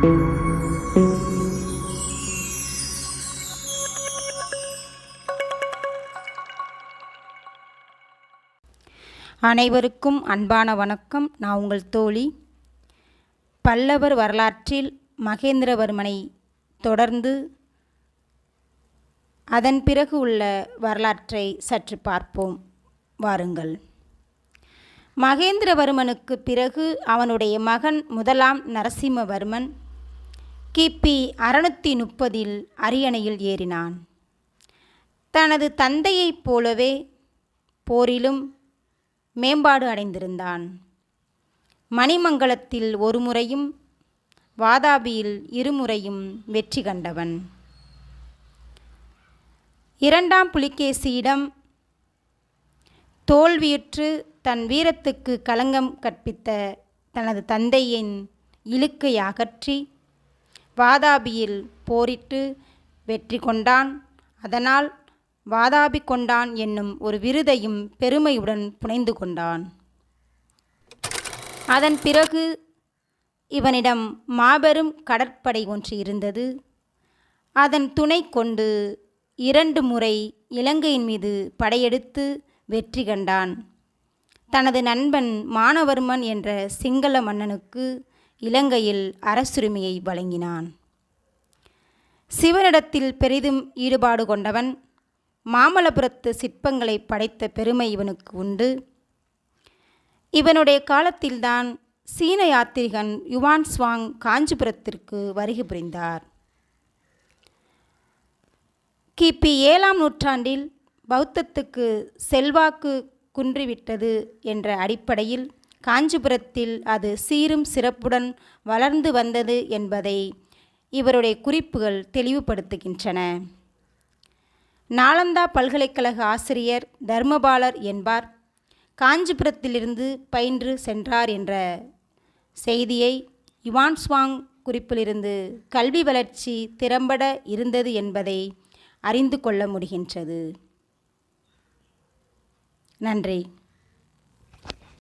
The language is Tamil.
அனைவருக்கும் அன்பான வணக்கம். நான் உங்கள் தோழி. பல்லவர் வரலாற்றில் மகேந்திரவர்மனை தொடர்ந்து அதன் பிறகு உள்ள வரலாற்றை சற்று பார்ப்போம். வாருங்கள். மகேந்திரவர்மனுக்கு பிறகு அவனுடைய மகன் முதலாம் நரசிம்மவர்மன் கிபி அறுநூற்றி முப்பதில் அரியணையில் ஏறினான். தனது தந்தையைப் போலவே போரிலும் மேம்பாடு அடைந்திருந்தான். மணிமங்கலத்தில் ஒரு முறையும் வாதாபியில் இருமுறையும் வெற்றி கண்டவன். இரண்டாம் புலிகேசியிடம் தோல்வியுற்று தன் வீரத்துக்கு களங்கம் கற்பித்த தனது தந்தையின் இழுக்கை அகற்றி வாதாபியில் போரிட்டு வெற்றி கொண்டான். அதனால் வாதாபி கொண்டான் என்னும் ஒரு விருதையும் பெருமையுடன் புனைந்து கொண்டான். அதன் பிறகு இவனிடம் மாபெரும் கடற்படை ஒன்று இருந்தது. அதன் துணை கொண்டு இரண்டு முறை இலங்கையின் மீது படையெடுத்து வெற்றி கண்டான். தனது நண்பன் மானவர்மன் என்ற சிங்கள மன்னனுக்கு இலங்கையில் அரசுரிமையை வழங்கினான். சிவனிடத்தில் பெரிதும் ஈடுபாடு கொண்டவன் மாமல்லபுரத்து சிற்பங்களை படைத்த பெருமை இவனுக்கு உண்டு. இவனுடைய காலத்தில்தான் சீன யாத்திரிகன் யுவான் ஸ்வாங் காஞ்சிபுரத்திற்கு வருகை புரிந்தார். கிபி ஏழாம் நூற்றாண்டில் பௌத்தத்துக்கு செல்வாக்கு குன்றிவிட்டது என்ற அடிப்படையில் காஞ்சிபுரத்தில் அது சீரும் சிறப்புடன் வளர்ந்து வந்தது என்பதை இவருடைய குறிப்புகள் தெளிவுபடுத்துகின்றன. நாலந்தா பல்கலைக்கழக ஆசிரியர் தர்மபாலர் என்பார். காஞ்சிபுரத்திலிருந்து பயின்று சென்றார் என்ற செய்தியை யுவான்ஸ்வாங் குறிப்பிலிருந்து கல்வி வளர்ச்சி திறம்பட இருந்தது என்பதை அறிந்து கொள்ள முடிகின்றது. நன்றி.